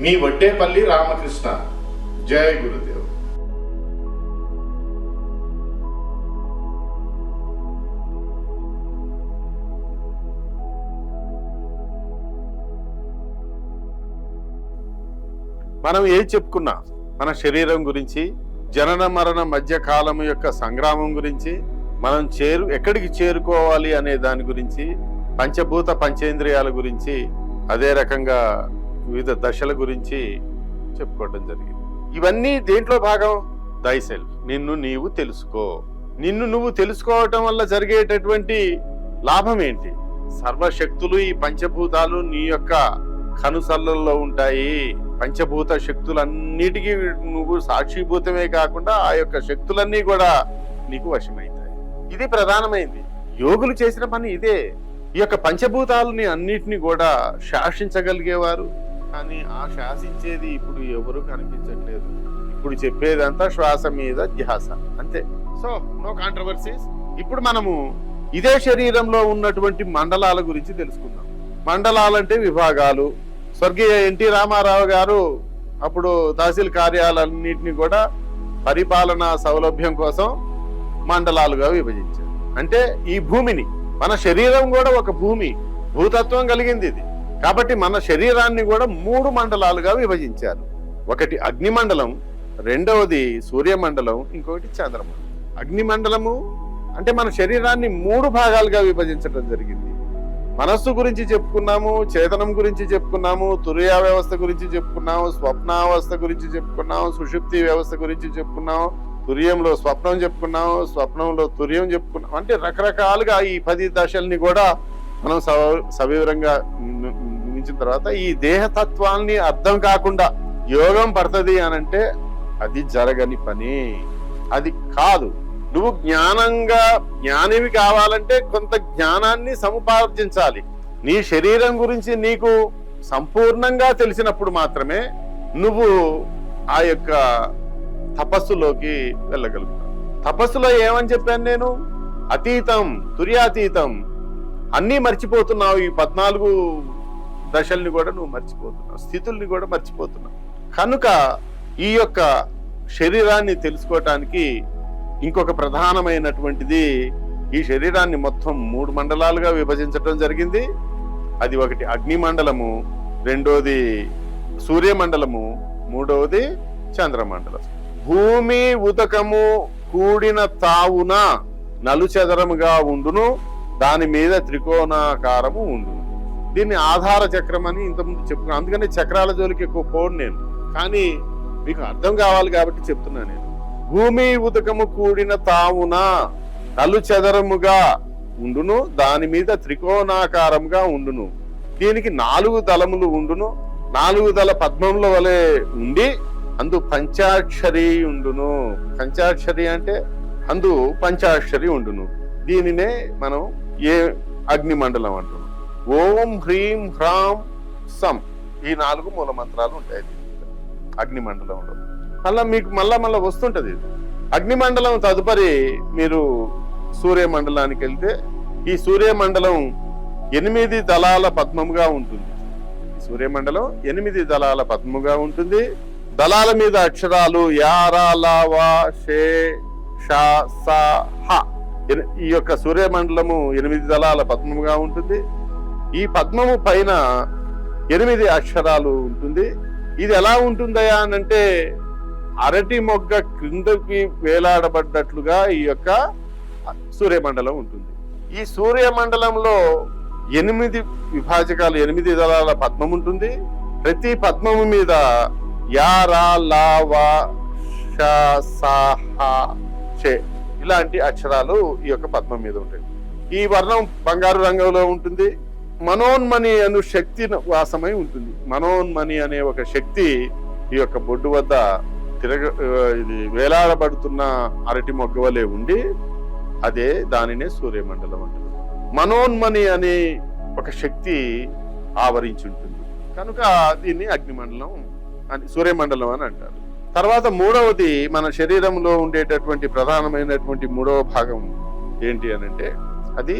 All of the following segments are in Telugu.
మీ వడ్డేపల్లి రామకృష్ణ. జయ గురుదేవ్. మనం ఏం చెప్పుకున్నా? మన శరీరం గురించి జనన మరణ మధ్య కాలం యొక్క సంగ్రామం గురించి మనం చేరు ఎక్కడికి చేరుకోవాలి అనే దాని గురించి పంచభూత పంచేంద్రియాల గురించి అదే రకంగా వివిధ దశల గురించి చెప్పుకోవడం జరిగింది. ఇవన్నీ దేంట్లో భాగం? దై సెల్ఫ్ నిన్ను నీవు తెలుసుకో. నిన్ను నువ్వు తెలుసుకోవటం వల్ల జరిగేటటువంటి లాభం ఏంటి? సర్వశక్తులు ఈ పంచభూతాలు నీ యొక్క కనుసల్లల్లో ఉంటాయి. పంచభూత శక్తులన్నిటికీ నువ్వు సాక్షిభూతమే కాకుండా ఆ యొక్క శక్తులన్నీ కూడా నీకు వశమవుతాయి ఇది ప్రధానమైంది. యోగులు చేసిన పని ఇదే. ఈ యొక్క పంచభూతాలని అన్నిటిని కూడా శాసించగలిగేవారు కానీ ఆ శాసించేది ఇప్పుడు ఎవరు కనిపించట్లేదు. ఇప్పుడు చెప్పేదంతా శ్వాస మీద ధ్యాస. అంతే. సో నో కాంట్రవర్సీస్ ఇప్పుడు మనము ఇదే శరీరంలో ఉన్నటువంటి మండలాల గురించి తెలుసుకుందాం. మండలాలంటే విభాగాలు. స్వర్గీయ ఎన్టీ రామారావు గారు అప్పుడు తహసీల్ కార్యాలన్నింటినీ కూడా పరిపాలనా సౌలభ్యం కోసం మండలాలుగా విభజించారు. అంటే ఈ భూమిని మన శరీరం కూడా ఒక భూమి భూతత్వం కలిగింది ఇది. కాబట్టి మన శరీరాన్ని కూడా మూడు మండలాలుగా విభజించారు. ఒకటి అగ్నిమండలం రెండవది సూర్యమండలం ఇంకొకటి చంద్రమండలం. అగ్నిమండలము అంటే మన శరీరాన్ని మూడు భాగాలుగా విభజించడం జరిగింది. మనస్సు గురించి చెప్పుకున్నాము చేతనం గురించి చెప్పుకున్నాము తురియా వ్యవస్థ గురించి చెప్పుకున్నాము స్వప్నావస్థ గురించి చెప్పుకున్నాము సుషుప్తి వ్యవస్థ గురించి చెప్పుకున్నాము తుర్యంలో స్వప్నం చెప్పుకున్నాము స్వప్నంలో తుర్యం చెప్పుకున్నాం అంటే రకరకాలుగా ఈ పది దశల్ని కూడా మనం సవ సవివరంగా నించిన తర్వాత ఈ దేహతత్వాన్ని అర్థం కాకుండా యోగం పడుతుంది అనంటే అది జరగని పని. అది కాదు. నువ్వు జ్ఞానంగా జ్ఞానివి కావాలంటే కొంత జ్ఞానాన్ని సముపార్జించాలి. నీ శరీరం గురించి నీకు సంపూర్ణంగా తెలిసినప్పుడు మాత్రమే నువ్వు ఆ యొక్క తపస్సులోకి వెళ్ళగలుగుతావు. తపస్సులో ఏమని చెప్పాను నేను? అతీతం తుర్యాతీతం. అన్నీ మర్చిపోతున్నావు ఈ పద్నాలుగు దశల్ని కూడా నువ్వు మర్చిపోతున్నావు స్థితుల్ని కూడా మర్చిపోతున్నావు. కనుక ఈ యొక్క శరీరాన్ని తెలుసుకోవటానికి ఇంకొక ప్రధానమైనటువంటిది ఈ శరీరాన్ని మొత్తం మూడు మండలాలుగా విభజించడం జరిగింది. అది ఒకటి అగ్ని మండలము రెండోది సూర్యమండలము మూడవది చంద్రమండలం. భూమి ఉదకము కూడిన తావున నలుచదరముగా ఉండును దాని మీద త్రికోణాకారము ఉండును. దీన్ని ఆధార చక్రం అని ఇంతకుముందు చెప్పుకున్నాను. అందుకని చక్రాల జోలికి ఎక్కువ పోను నేను. కానీ మీకు అర్థం కావాలి కాబట్టి చెప్తున్నా నేను. భూమి ఉదకము కూడిన తావున నలు చదరముగా ఉండును దాని మీద త్రికోణాకారంగా ఉండును. దీనికి నాలుగు దళములు ఉండును. నాలుగు దళ పద్మముల వలె ఉండి అందు పంచాక్షరి ఉండును. పంచాక్షరి అంటే అందు పంచాక్షరి ఉండును. దీనినే మనం ఏ అగ్నిమండలం అంటున్నాం? ఓం హ్రీం హ్రాం సం. ఈ నాలుగు మూల మంత్రాలు ఉంటాయి. అగ్నిమండలంలో అగ్ని మండలంలో. మీకు మళ్ళా మళ్ళీ వస్తుంటది అగ్నిమండలం అగ్ని మండలం తదుపరి మీరు సూర్య మండలానికి వెళ్తే ఈ సూర్య మండలం ఎనిమిది దళాల పద్మముగా ఉంటుంది. సూర్యమండలం ఎనిమిది దళాల పద్మముగా ఉంటుంది. దళాల మీద అక్షరాలు యారా లావా షే షా సా హ. ఈ యొక్క సూర్యమండలము ఎనిమిది దళాల పద్మముగా ఉంటుంది. ఈ పద్మము పైన ఎనిమిది అక్షరాలు ఉంటుంది. ఇది ఎలా ఉంటుందయా అని అంటే అరటి మొగ్గ క్రిందకి వేలాడబడ్డట్లుగా ఈ యొక్క సూర్యమండలం ఉంటుంది. ఈ సూర్యమండలంలో ఎనిమిది విభాజకాలు ఎనిమిది దళాల పద్మం ఉంటుంది. ప్రతి పద్మము మీద యారా లావా షే ఇలాంటి అక్షరాలు ఈ యొక్క పద్మం మీద ఉంటాయి. ఈ వర్ణం బంగారు రంగంలో ఉంటుంది. మనోన్మణి అను శక్తి వాసమై ఉంటుంది. మనోన్మణి అనే ఒక శక్తి ఈ యొక్క బొడ్డు వద్ద తిరగ ఇది వేలాడబడుతున్న అరటి మొగ్గవలే ఉండి అదే దానినే సూర్యమండలం అంటారు. మనోన్మణి అనే ఒక శక్తి ఆవరించి ఉంటుంది. కనుక దీన్ని అగ్నిమండలం అని సూర్యమండలం అని అంటారు. తర్వాత మూడవది మన శరీరంలో ఉండేటటువంటి ప్రధానమైనటువంటి మూడవ భాగం ఏంటి అని అంటే అది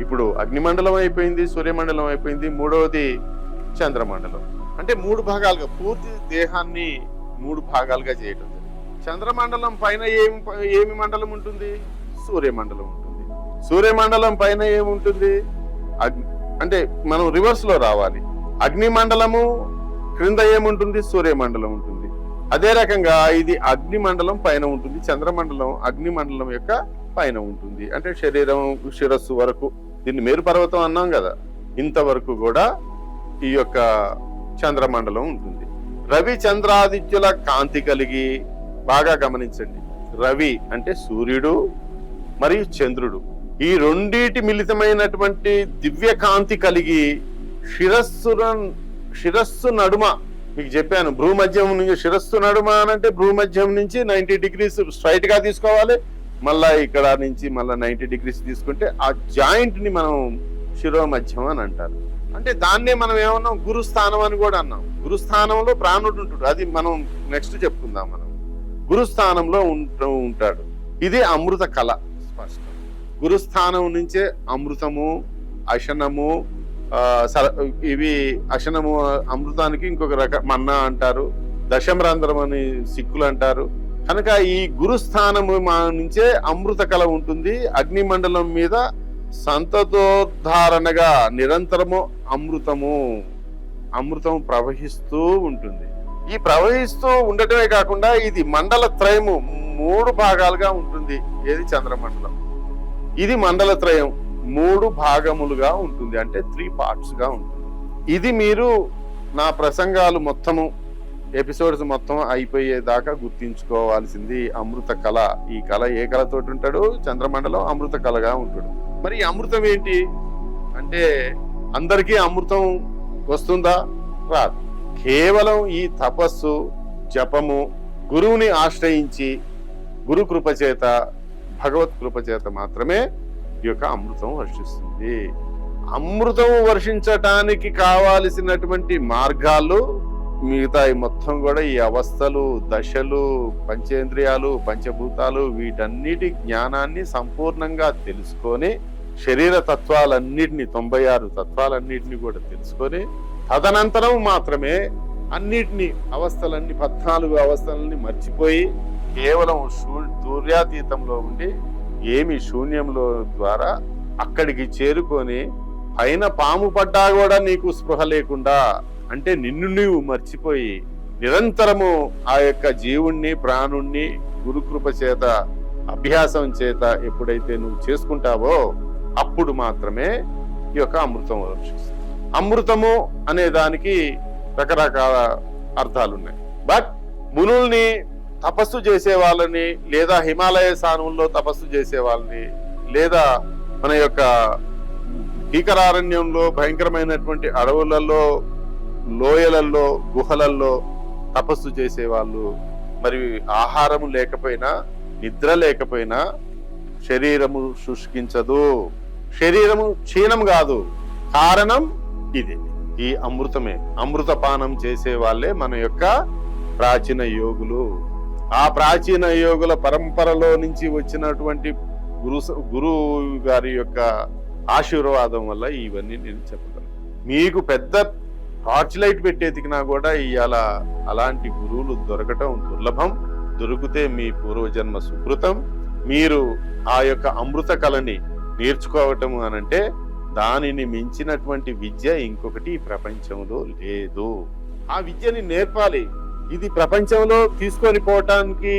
ఇప్పుడు అగ్నిమండలం అయిపోయింది సూర్యమండలం అయిపోయింది మూడవది చంద్రమండలం. అంటే మూడు భాగాలుగా పూర్తి దేహాన్ని మూడు భాగాలుగా చేయటం జరిగింది. చంద్రమండలం పైన ఏమి ఏమి మండలం ఉంటుంది? సూర్యమండలం ఉంటుంది. సూర్యమండలం పైన ఏముంటుంది అగ్ని అంటే మనం రివర్స్లో రావాలి. అగ్ని మండలము క్రింద ఏముంటుంది? సూర్యమండలం ఉంటుంది. అదే రకంగా ఇది అగ్ని మండలం పైన ఉంటుంది. చంద్రమండలం అగ్ని మండలం యొక్క పైన ఉంటుంది. అంటే శరీరం శిరస్సు వరకు దీన్ని మేరు పర్వతం అన్నాం కదా. ఇంతవరకు కూడా ఈ యొక్క చంద్రమండలం ఉంటుంది. రవి చంద్రాదిత్యుల కాంతి కలిగి బాగా గమనించండి. రవి అంటే సూర్యుడు మరియు చంద్రుడు. ఈ రెండిటి మిళితమైనటువంటి దివ్య కాంతి కలిగి శిరస్సు శిరస్సు నడుమ. మీకు చెప్పాను భూమధ్యం నుంచి శిరస్సు నడుమ అంటే భూమధ్యం నుంచి నైన్టీ డిగ్రీస్ స్ట్రైట్గా తీసుకోవాలి. మళ్ళా ఇక్కడ నుంచి మళ్ళా నైన్టీ డిగ్రీస్ తీసుకుంటే ఆ జాయింట్ని మనం శిరోమధ్యం అని అంటారు. అంటే దాన్నే మనం ఏమన్నాం? గురుస్థానం అని కూడా అన్నాం. గురుస్థానంలో ప్రాణుడు ఉంటాడు. అది మనం నెక్స్ట్ చెప్పుకుందాం మనం. గురుస్థానంలో ఉంటూ ఉంటాడు. ఇది అమృత కళ. స్పష్టం. గురుస్థానం నుంచే అమృతము అశనము ఇవి అశనము అమృతానికి ఇంకొక రక మన్నా అంటారు. దశమరంధ్రం అని సిక్కులు అంటారు. కనుక ఈ గురుస్థానము మా నుంచే అమృత కళ ఉంటుంది. అగ్నిమండలం మీద సంతతోద్ధారణగా నిరంతరము అమృతము అమృతం ప్రవహిస్తూ ఉంటుంది. ఈ ప్రవహిస్తూ ఉండటమే కాకుండా ఇది మండల త్రయము మూడు భాగాలుగా ఉంటుంది. ఏది? చంద్రమండలం. ఇది మండల త్రయం మూడు భాగములుగా ఉంటుంది. అంటే త్రీ పార్ట్స్గా ఉంటుంది. ఇది మీరు నా ప్రసంగాలు మొత్తము ఎపిసోడ్స్ మొత్తం అయిపోయేదాకా గుర్తించుకోవాల్సింది అమృత కళ. ఈ కళ ఏ కళతోటి ఉంటాడు? చంద్రమండలం అమృత కళగా ఉంటాడు. మరి ఈ అమృతం ఏంటి? అంటే అందరికీ అమృతం వస్తుందా? రాదు. కేవలం ఈ తపస్సు జపము గురువుని ఆశ్రయించి గురు కృపచేత భగవత్ కృపచేత మాత్రమే ఈ యొక్క అమృతం వర్షిస్తుంది. అమృతం వర్షించటానికి కావాల్సినటువంటి మార్గాలు మిగతా ఈ మొత్తం కూడా ఈ అవస్థలు దశలు పంచేంద్రియాలు పంచభూతాలు వీటన్నిటి జ్ఞానాన్ని సంపూర్ణంగా తెలుసుకొని శరీర తత్వాలన్నిటిని తొంభై ఆరు తత్వాలన్నిటిని కూడా తెలుసుకొని తదనంతరం మాత్రమే అన్నిటిని అవస్థలన్నీ పద్నాలుగు అవస్థలన్నీ మర్చిపోయి కేవలం శూ- సూర్యాతీతంలో ఉండి ఏమి శూన్యంలో ద్వారా అక్కడికి చేరుకొని పైన పాము పడ్డా కూడా నీకు స్పృహ లేకుండా అంటే నిన్ను నీవు మర్చిపోయి నిరంతరము ఆ యొక్క జీవుణ్ణి ప్రాణుణ్ణి గురుకృప చేత అభ్యాసం చేత ఎప్పుడైతే నువ్వు చేసుకుంటావో అప్పుడు మాత్రమే ఈ యొక్క అమృతం అమృతము అనే దానికి రకరకాల అర్థాలు ఉన్నాయి బట్ మునుల్ని తపస్సు చేసే వాళ్ళని లేదా హిమాలయ స్థానంలో తపస్సు చేసే వాళ్ళని లేదా మన యొక్క భీకరారణ్యంలో భయంకరమైనటువంటి అడవులలో లోయలలో గుహలల్లో తపస్సు చేసే వాళ్ళు మరి ఆహారం లేకపోయినా నిద్ర లేకపోయినా శరీరము శుష్కించదు. శరీరము క్షీణం కాదు. కారణం ఇది. ఈ అమృతమే. అమృతపానం చేసే వాళ్ళే మన యొక్క ప్రాచీన యోగులు. ఆ ప్రాచీన యోగుల పరంపరలో నుంచి వచ్చినటువంటి గురు గురువు గారి యొక్క ఆశీర్వాదం వల్ల ఇవన్నీ నేను చెప్పగలను. మీకు పెద్ద టార్చ్ లైట్ పెట్టేదికినా కూడా ఇవాళ అలాంటి గురువులు దొరకటం దుర్లభం. దొరికితే మీ పూర్వజన్మ సుకృతం. మీరు ఆ యొక్క అమృత కళని నేర్చుకోవటం అనంటే దానిని మించినటువంటి విద్య ఇంకొకటి ఈ ప్రపంచంలో లేదు. ఆ విద్యని నేర్పాలి. ఇది ప్రపంచంలో తీసుకొని పోవటానికి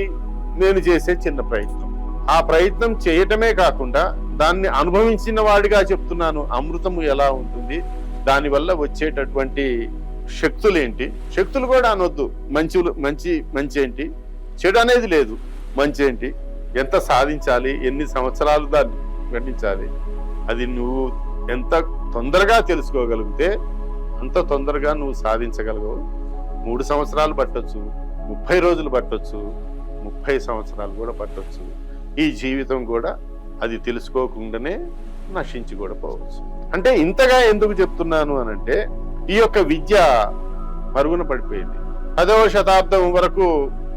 నేను చేసే చిన్న ప్రయత్నం. ఆ ప్రయత్నం చేయటమే కాకుండా దాన్ని అనుభవించిన వాడిగా చెప్తున్నాను అమృతము ఎలా ఉంటుంది? దానివల్ల వచ్చేటటువంటి శక్తులు ఏంటి శక్తులు కూడా అనొద్దు. మంచి మంచి మంచి ఏంటి చెడు అనేది లేదు. మంచి ఏంటి ఎంత సాధించాలి? ఎన్ని సంవత్సరాలు దాన్ని గణించాలి? అది నువ్వు ఎంత తొందరగా తెలుసుకోగలిగితే అంత తొందరగా నువ్వు సాధించగలగవు మూడు సంవత్సరాలు పట్టొచ్చు. ముప్పై రోజులు పట్టొచ్చు. ముప్పై సంవత్సరాలు కూడా పట్టొచ్చు. ఈ జీవితం కూడా అది తెలుసుకోకుండానే నశించి కూడా పోవచ్చు. అంటే ఇంతగా ఎందుకు చెప్తున్నాను అనంటే ఈ యొక్క విద్య మరుగున పడిపోయింది. పదవ శతాబ్దం వరకు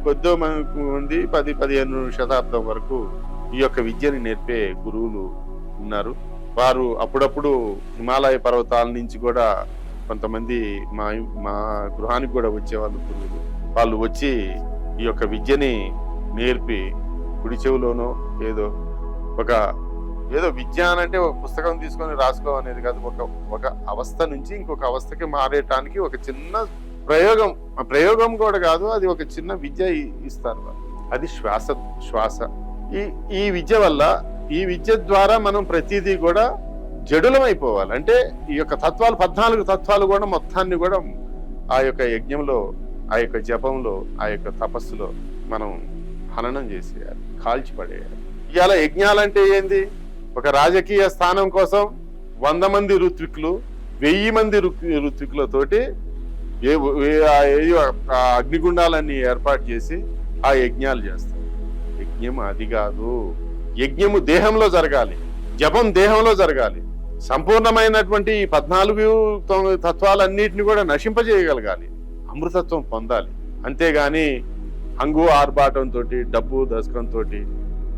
కొద్దో మంది పది పదిహేను శతాబ్దం వరకు ఈ యొక్క విద్యని నేర్పే గురువులు ఉన్నారు. వారు అప్పుడప్పుడు హిమాలయ పర్వతాల నుంచి కూడా కొంతమంది మా మా గృహానికి కూడా వచ్చేవాళ్ళు గురువులు. వాళ్ళు వచ్చి ఈ యొక్క విద్యని నేర్పి కుడి చెవులోనో ఏదో ఒక ఏదో విద్య అని అంటే ఒక పుస్తకం తీసుకొని రాసుకో అనేది కాదు. ఒక ఒక అవస్థ నుంచి ఇంకొక అవస్థకి మారేటానికి ఒక చిన్న ప్రయోగం ఆ ప్రయోగం కూడా కాదు అది ఒక చిన్న విద్య ఇస్తారు అది శ్వాస శ్వాస. ఈ ఈ విద్య వల్ల ఈ విద్య ద్వారా మనం ప్రతిదీ కూడా జడులమైపోవాలి. అంటే ఈ యొక్క తత్వాలు పద్నాలుగు తత్వాలు కూడా మొత్తాన్ని కూడా ఆ యొక్క యజ్ఞంలో ఆ యొక్క జపంలో ఆ యొక్క తపస్సులో మనం హననం చేసేయాలి కాల్చిపడేయాలి. ఇవాళ యజ్ఞాలంటే ఏంది? ఒక రాజకీయ స్థానం కోసం వంద మంది ఋత్వికులు వెయ్యి మంది ఋ- ఋత్వికులతోటి ఏ అగ్నిగుండాలన్నీ ఏర్పాటు చేసి ఆ యజ్ఞాలు చేస్తారు. యజ్ఞం అది కాదు. యజ్ఞము దేహంలో జరగాలి. జపం దేహంలో జరగాలి. సంపూర్ణమైనటువంటి ఈ పద్నాలుగు తొమ్మిది తత్వాలన్నిటిని కూడా నశింపజేయగలగాలి. అమృతత్వం పొందాలి. అంతేగాని హంగు ఆర్భాటంతో డబ్బు దశకంతో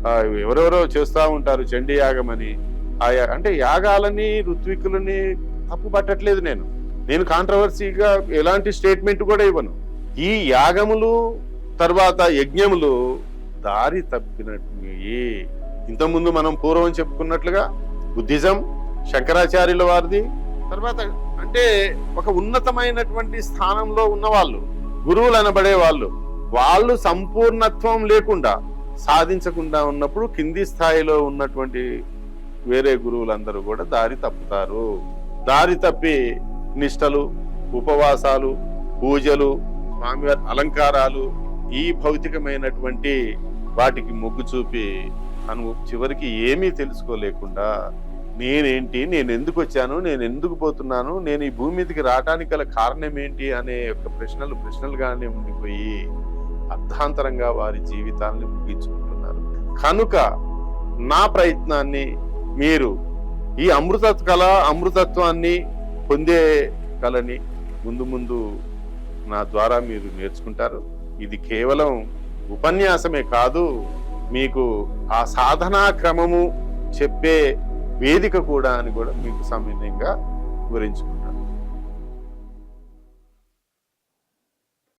ఎవరెవరో చేస్తూ ఉంటారు చండీ యాగం అని. ఆ యా- అంటే యాగాలని ఋత్వికులని తప్పు పట్టట్లేదు నేను. నేను కాంట్రవర్సీగా ఎలాంటి స్టేట్మెంట్ కూడా ఇవ్వను. ఈ యాగములు తర్వాత యజ్ఞములు దారి తప్పినట్టు ఇంతకుముందు మనం పూర్వం చెప్పుకున్నట్లుగా బుద్ధిజం శంకరాచార్యుల వారిది తర్వాత అంటే ఒక ఉన్నతమైనటువంటి స్థానంలో ఉన్నవాళ్ళు గురువులు అనబడే వాళ్ళు వాళ్ళు సంపూర్ణత్వం లేకుండా సాధించకుండా ఉన్నప్పుడు కింది స్థాయిలో ఉన్నటువంటి వేరే గురువులందరూ కూడా దారి తప్పుతారు. దారి తప్పి నిష్టలు ఉపవాసాలు పూజలు స్వామివారి అలంకారాలు ఈ భౌతికమైనటువంటి వాటికి మొగ్గు చూపి తను చివరికి ఏమీ తెలుసుకోలేకుండా నేనేంటి నేను ఎందుకు వచ్చాను నేను ఎందుకు పోతున్నాను నేను ఈ భూమి మీదకి రావడానికి గల కారణం ఏంటి అనే యొక్క ప్రశ్నలు ప్రశ్నలుగానే ఉండిపోయి అర్ధాంతరంగా వారి జీవితాన్ని ముగించుకుంటున్నారు. కనుక నా ప్రయత్నాన్ని మీరు ఈ అమృత కళ అమృతత్వాన్ని పొందే కళని ముందు ముందు నా ద్వారా మీరు నేర్చుకుంటారు. ఇది కేవలం ఉపన్యాసమే కాదు మీకు ఆ సాధనా క్రమము చెప్పే వేదిక కూడా అని కూడా మీకు సమయంగా వివరించుకుంటారు